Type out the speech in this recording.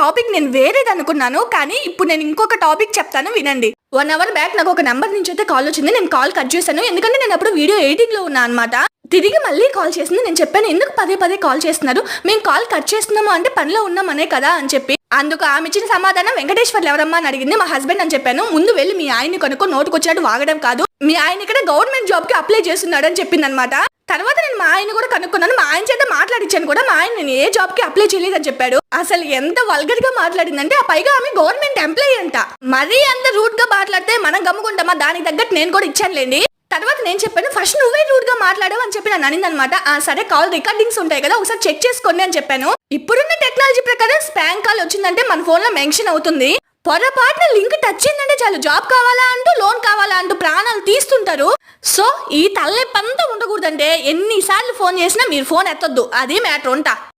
Topic నేను వేరేది అనుకున్నాను కానీ ఇప్పుడు నేను ఇంకొక టాపిక్ చెప్తాను వినండి. వన్ అవర్ బ్యాక్ నాకు ఒక నెంబర్ నుంచి అయితే కాల్ వచ్చింది నేను కాల్ కట్ చేశాను. ఎందుకంటే నేను అప్పుడు వీడియో ఎడిటింగ్లో ఉన్నా అనమాట తిరిగి మళ్ళీ కాల్ చేసింది నేను చెప్పాను ఎందుకు పదే పదే కాల్ చేస్తున్నారు? మేము కాల్ కట్ చేస్తున్నాము అంటే పనిలో ఉన్నామనే కదా అని చెప్పి. అందుకు ఆమె ఇచ్చిన సమాధానం వెంకటేశ్వర్లు ఎవరమ్మా? అని అడిగింది మా హస్బెండ్ అని చెప్పాను. ముందు వెళ్ళి మీ ఆయన్ని కనుక్కో నోటుకొచ్చినట్టు వాగడం కాదు. మీ ఆయన ఇక్కడ గవర్నమెంట్ జాబ్కి అప్లై చేస్తున్నాడు అని చెప్పింది అనమాట తర్వాత నేను మా ఆయన కూడా కనుక్కున్నాను. మాట్లాడించాను కూడా మా ఆయన నేను ఏ జాబ్కి అప్లై చేయలేదని చెప్పాడు. అసలు ఎంత వల్గర్గా మాట్లాడిందంటే ఆ పైగా ఆమె గవర్నమెంట్ ఎంప్లాయీ అంట. మరీ అంత రూట్గా మాట్లాడితే మనం గమ్ముకుంటామా? దానికి తగ్గట్టు నేను కూడా ఇచ్చానులేండి తర్వాత నేను చెప్పాను ఫస్ట్ నువ్వే రూట్గా మాట్లాడావు అని చెప్పి నన్ను అనింది అనమాట ఆ సరే కాల్ రికార్డింగ్స్ ఉంటాయి కదా ఒకసారి చెక్ చేసుకోండి అని చెప్పాను. ఇప్పుడున్న టెక్నాలజీ ప్రకారం స్పామ్ కాల్ వచ్చిందంటే మన ఫోన్లో మెన్షన్ అవుతుంది. పొరపాటున లింక్ టచ్ అయిందంటే చాలు జాబ్ కావాలా అంటూ లోన్ తీస్తుంటారు సో ఈ తల్లెప్పంతా ఉండకూడదంటే ఎన్నిసార్లు ఫోన్ చేసినా మీరు ఫోన్ ఎత్తొద్దు. అది మ్యాటర్ ఉంటా.